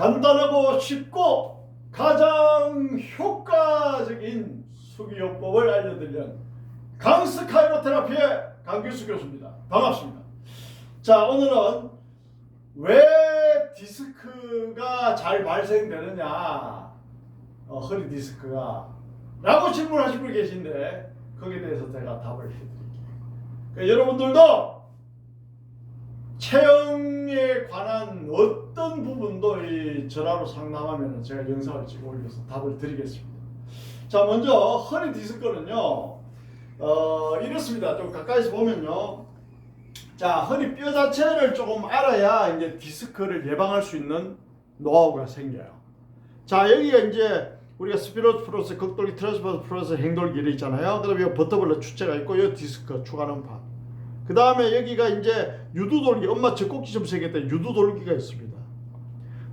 간단하고 쉽고 가장 효과적인 수기요법을 알려드리는 강스 카이로테라피의 강규수 교수입니다. 반갑습니다. 자 오늘은 왜 디스크가 잘 발생되느냐 어, 허리 디스크가 라고 질문하신 분 계신데 거기에 대해서 제가 답을 해드릴게요. 그러니까 여러분들도 체형 에 관한 어떤 부분도 이 전화로 상담하면 제가 영상을 찍어 올려서 답을 드리겠습니다. 자, 먼저 허리 디스크는요, 어, 이렇습니다. 좀 가까이서 보면요. 자, 허리 뼈 자체를 조금 알아야 이제 디스크를 예방할 수 있는 노하우가 생겨요. 자, 여기가 이제 우리가 스피로스 플러스 극돌기 트랜스버스 플러스 행돌기 이렇게 있잖아요. 그 다음에 이 버터블러 추체가 있고 이 디스크 추가는 판. 그 다음에 여기가 이제 유두돌기 엄마 젖꼭지 좀 생겼다 유두돌기가 있습니다.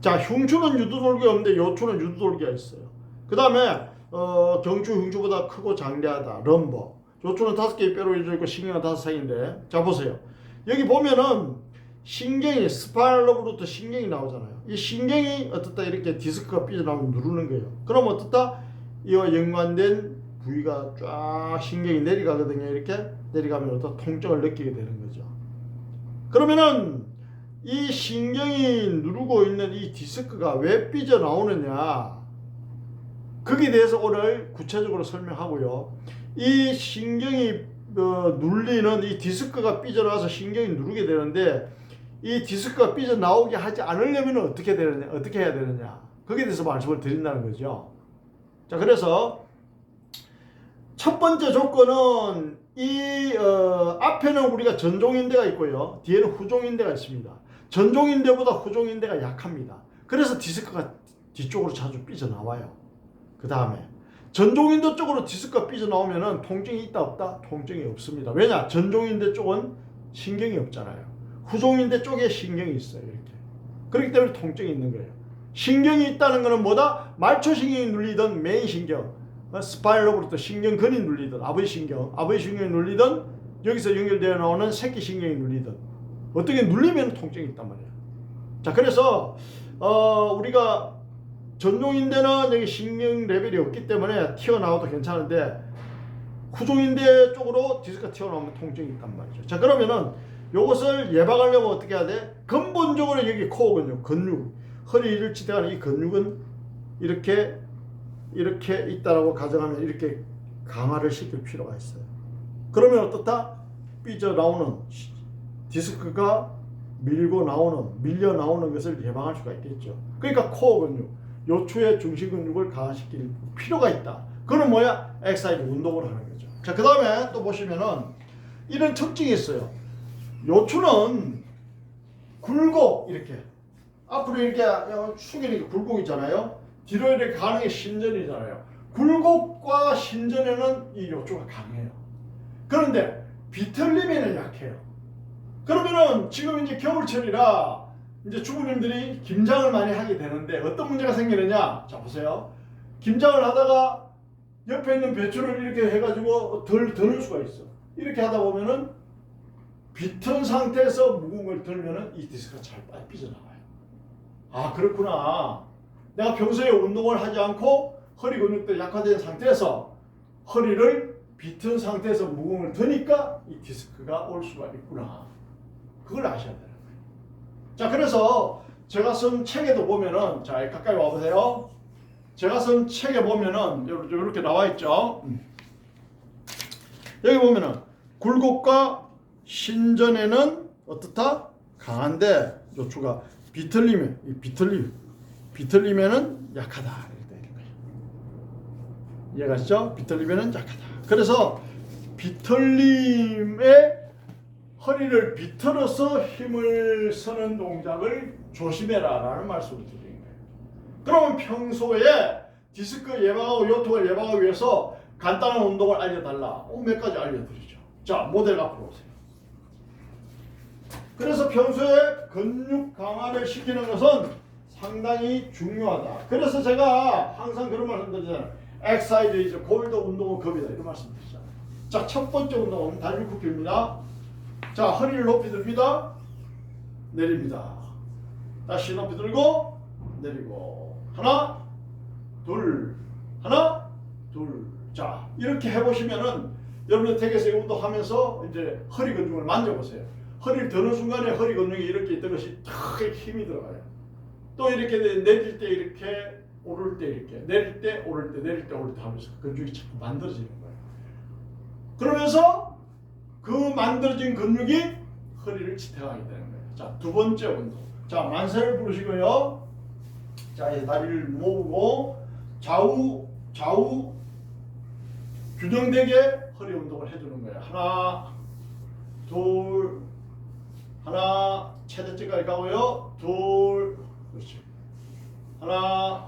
자 흉추는 유두돌기 없는데 요추는 유두돌기가 있어요. 그 다음에 어, 경추 흉추보다 크고 장대하다 럼버 요추는 다섯 개의 뼈로 이루어져 있고 신경은 다섯 상인데 자 보세요. 여기 보면은 신경이 스파이럴로부터 신경이 나오잖아요. 이 신경이 어떻다 이렇게 디스크가 삐져나오면 누르는 거예요. 그럼 어떻다 이와 연관된 부위가 쫙 신경이 내려가거든요. 이렇게 내려가면 어떤 통증을 느끼게 되는 거죠. 그러면은 이 신경이 누르고 있는 이 디스크가 왜 삐져 나오느냐? 거기에 대해서 오늘 구체적으로 설명하고요. 이 신경이 어, 눌리는 이 디스크가 삐져나와서 신경이 누르게 되는데 이 디스크가 삐져나오게 하지 않으려면 어떻게 되느냐? 어떻게 해야 되느냐? 거기에 대해서 말씀을 드린다는 거죠. 자, 그래서 첫 번째 조건은 이 어, 앞에는 우리가 전종인대가 있고요. 뒤에는 후종인대가 있습니다. 전종인대보다 후종인대가 약합니다. 그래서 디스크가 뒤쪽으로 자주 삐져나와요. 그 다음에 전종인대 쪽으로 디스크가 삐져나오면 통증이 있다 없다? 통증이 없습니다. 왜냐? 전종인대 쪽은 신경이 없잖아요. 후종인대 쪽에 신경이 있어요. 이렇게. 그렇기 때문에 통증이 있는 거예요. 신경이 있다는 것은 뭐다? 말초신경이 눌리던 메인 신경, 어, 스파이로부터 신경근이 눌리든 아버지 신경, 아버지 신경이 눌리든 여기서 연결되어 나오는 새끼 신경이 눌리든 어떻게 눌리면 통증이 있단 말이에요. 자, 그래서 어, 우리가 전종인대는 여기 신경 레벨이 없기 때문에 튀어나와도 괜찮은데 후종인대 쪽으로 디스크가 튀어나오면 통증이 있단 말이죠. 자, 그러면은 이것을 예방하려면 어떻게 해야 돼? 근본적으로 여기 코어 근육, 근육, 허리 일치대가는 이 근육은 이렇게 이렇게 있다라고 가정하면 이렇게 강화를 시킬 필요가 있어요. 그러면 어떻다? 삐져 나오는 디스크가 밀고 나오는 밀려 나오는 것을 예방할 수가 있겠죠. 그러니까 코어 근육, 요추의 중심 근육을 강화시킬 필요가 있다. 그건 뭐야? 엑사이즈 운동을 하는 거죠. 자, 그 다음에 또 보시면은 이런 특징이 있어요. 요추는 굴곡 이렇게 앞으로 이렇게 숙이니까 굴곡 있잖아요. 가는 게 신전이잖아요. 굴곡과 신전에는 이 요추가 강해요. 그런데 비틀림에는 약해요. 그러면은 지금 이제 겨울철이라 이제 주부님들이 김장을 많이 하게 되는데 어떤 문제가 생기느냐? 자 보세요. 김장을 하다가 옆에 있는 배추를 이렇게 해가지고 덜 드는 수가 있어. 이렇게 하다 보면은 비튼 상태에서 걸 들면은 이 디스크가 잘 삐져나와요. 아 그렇구나. 내가 평소에 운동을 하지 않고 허리 근육도 약화된 상태에서 허리를 비튼 상태에서 무거운 걸 드니까 이 디스크가 올 수가 있구나. 그걸 아셔야 되는 거예요. 자 그래서 제가 쓴 책에도 보면은 자 가까이 와 보세요. 제가 쓴 책에 보면은 이렇게 나와 있죠. 음. 여기 보면은 굴곡과 신전에는 어떻다? 강한데 요추가 비틀림에 이 비틀림 비틀림에는 약하다. 이해가시죠? 비틀림에는 약하다. 그래서 비틀림에 허리를 비틀어서 힘을 쓰는 동작을 조심해라 라는 말씀을 드리는 거예요. 그러면 평소에 디스크 예방하고 요통을 예방하기 위해서 간단한 운동을 알려달라. 어, 몇 가지 알려드리죠. 자, 모델 앞으로 오세요. 그래서 평소에 근육 강화를 시키는 것은 상당히 중요하다. 그래서 제가 항상 그런 말씀 드리잖아요. 엑사이즈 이제 골드 운동은 겁이다. 이런 말씀 드리잖아요. 자, 첫 번째 운동은 달리쿠피입니다. 자, 허리를 높이 듭니다. 내립니다. 다시 높이 들고 내리고 하나 둘 하나 둘 자 이렇게 해보시면은 여러분들 댁에서 이 운동하면서 이제 허리 근육을 만져보세요. 허리를 드는 순간에 허리 근육이 이렇게 있던 것이 크게 힘이 들어가요. 또 이렇게 내릴 때 이렇게 오를 때 이렇게 내릴 때 오를 때 내릴 때 오를 때 하면서 그 근육이 자꾸 만들어지는 거예요. 그러면서 그 만들어진 근육이 허리를 지탱하게 되는 거예요. 자, 두 번째 운동. 자, 만세를 부르시고요. 자, 이제 다리를 모으고 좌우 좌우 균형되게 허리 운동을 해주는 거예요. 하나, 둘, 하나, 최대치까지 가고요. 둘, 그렇지. 하나,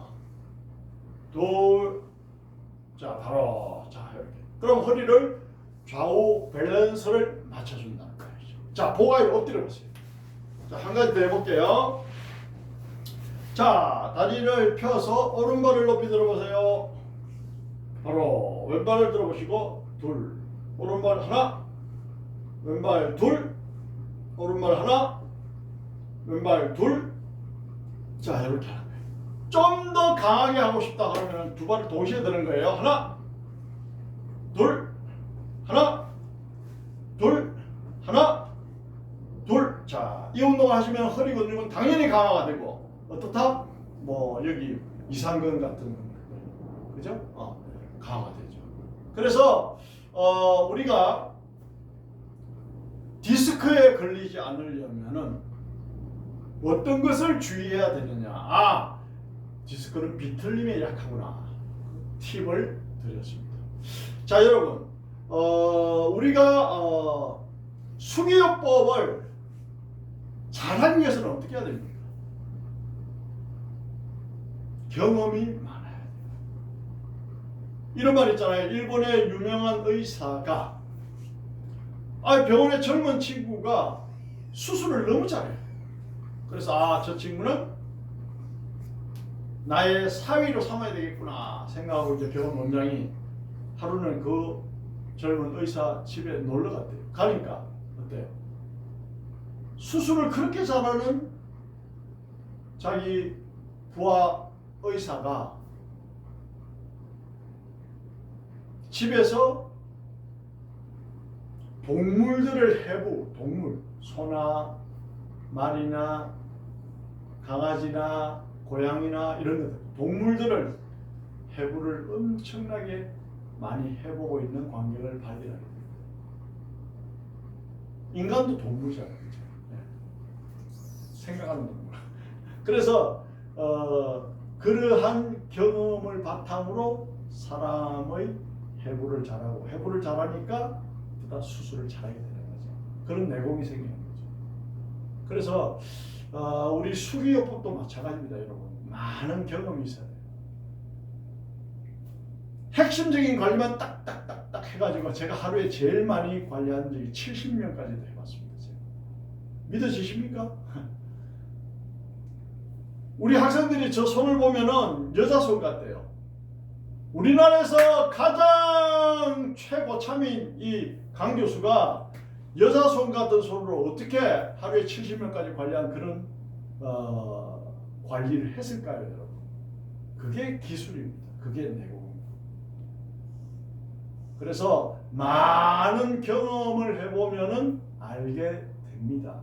둘, 자, 바로, 자, 이렇게. 그럼 허리를 좌우 밸런스를 맞춰준다는 거예요. 자, 보가에 엎드려 보세요. 자, 한 가지 더 해볼게요. 자, 다리를 펴서 오른발을 높이 들어보세요. 바로 왼발을 들어보시고 둘, 오른발 하나, 왼발 둘, 오른발 하나, 왼발 둘. 자, 이렇게. 좀 더 강하게 하고 싶다 그러면 두 발을 동시에 드는 거예요. 하나, 둘, 하나, 둘, 하나, 둘. 자, 이 운동을 하시면 허리 근육은 당연히 강화가 되고 어떻다? 뭐 여기 이상근 같은 그죠? 어, 강화가 되죠. 그래서 어, 우리가 디스크에 걸리지 않으려면은 어떤 것을 주의해야 되느냐? 아, 디스크는 비틀림에 약하구나. 팁을 드렸습니다. 자, 여러분, 어, 우리가 어, 수기요법을 잘하기 위해서는 어떻게 해야 됩니까? 경험이 많아야 돼요. 이런 말 있잖아요. 일본의 유명한 의사가 아 병원에 젊은 친구가 수술을 너무 잘해요. 그래서 아 저 친구는 나의 사위로 삼아야 되겠구나 생각하고 이제 병원 원장이 하루는 그 젊은 의사 집에 놀러 갔대요. 가니까 어때요? 수술을 그렇게 잘하는 자기 부하 의사가 집에서 동물들을 해부, 동물, 소나 말이나 강아지나 고양이나 이런 동물들을 해부를 엄청나게 많이 해보고 있는 광경을 발견하게 됩니다. 인간도 동물이잖아요. 네. 생각하는 동물. 그래서 어, 그러한 경험을 바탕으로 사람의 해부를 잘하고 해부를 잘하니까 그다 수술을 잘하게 되는 거죠. 그런 내공이 생기는 거죠. 그래서 어, 우리 수기요법도 마찬가지입니다, 여러분. 많은 경험이 있어야 돼요. 핵심적인 관리만 딱딱딱딱 해가지고 제가 하루에 제일 많이 관리한 적이 70명까지도 해봤습니다. 제가. 믿어지십니까? 우리 학생들이 저 손을 보면은 여자 손 같대요. 우리나라에서 가장 최고참인 이 강 교수가 여자 손 같은 손으로 어떻게 하루에 70명까지 관리한 그런 어, 관리를 했을까요, 여러분? 그게 기술입니다. 그게 내공입니다. 그래서 많은 경험을 해보면은 알게 됩니다.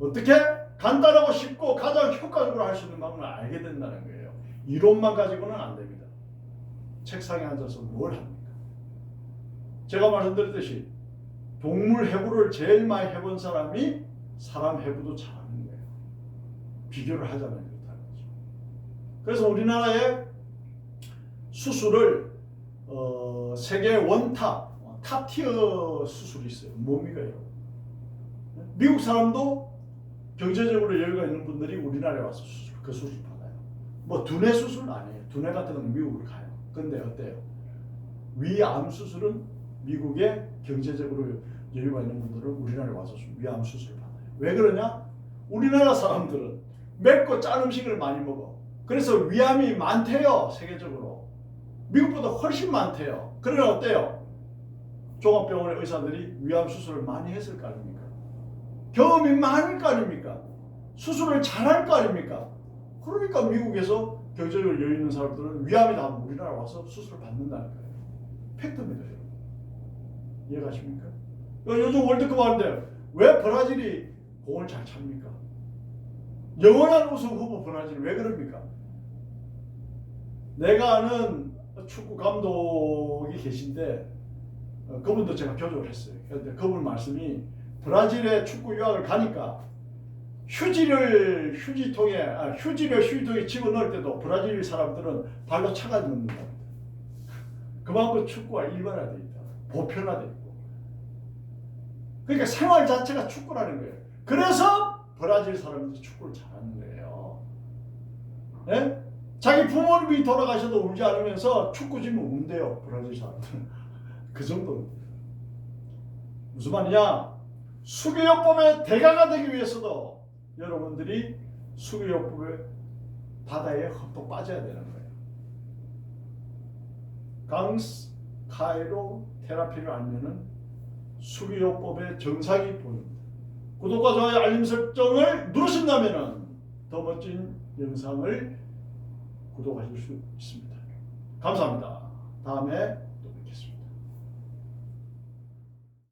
어떻게 간단하고 쉽고 가장 효과적으로 할 수 있는 방법을 알게 된다는 거예요. 이론만 가지고는 안 됩니다. 책상에 앉아서 뭘 합니까? 제가 말씀드렸듯이 동물 해부를 제일 많이 해본 사람이 사람 해부도 잘하는 거예요. 비교를 하자면 그렇다는 거죠. 그래서 우리나라에 수술을 어, 세계 원탑, 어, 탑티어 수술이 있어요. 여러분? 미국 사람도 경제적으로 여유가 있는 분들이 우리나라에 와서 수술, 그 수술 받아요. 뭐 두뇌 수술은 아니에요. 두뇌 같은 건 미국을 가요. 근데 어때요? 위암 수술은 미국에 경제적으로 여유가 있는 분들은 우리나라에 와서 위암 수술을 받아요. 왜 그러냐? 우리나라 사람들은 맵고 짠 음식을 많이 먹어. 그래서 위암이 많대요, 세계적으로. 미국보다 훨씬 많대요. 그러나 어때요? 종합병원의 의사들이 위암 수술을 많이 했을 거 아닙니까? 경험이 많을 거 아닙니까? 수술을 잘할 거 아닙니까? 그러니까 미국에서 경제적으로 여유 있는 사람들은 위암이 나면 우리나라 와서 수술을 받는다니까요. 팩트입니다. 이해가십니까? 요- 요즘 월드컵 하는데 왜 브라질이 공을 잘 찹니까? 영원한 우승 후보 브라질 왜 그럽니까? 내가 아는 축구 감독이 계신데 어, 그분도 제가 교조를 했어요. 그런데 그분 말씀이 브라질에 축구 유학을 가니까 휴지를 휴지통에 아, 휴지를 휴지통에 집어넣을 때도 브라질 사람들은 발로 차가 넣는다. 그만큼 축구가 일반화돼. 보편화돼 있고. 그러니까 생활 자체가 축구라는 거예요. 그래서 브라질 사람들이 축구를 잘하는 거예요. 예? 자기 부모님이 돌아가셔도 울지 않으면서 축구 지면 운대요. 브라질 사람들은. 그 정도. 무슨 말이냐? 수교요법의 대가가 되기 위해서도 여러분들이 수교요법의 바다에 흠뻑 빠져야 되는 거예요. 강스 카이로 테라피를 알면은 수교요법의 정상이 보입니다. 구독과 좋아요 알림 설정을 누르신다면은 더 멋진 영상을 구독하실 수 있습니다. 감사합니다. 다음에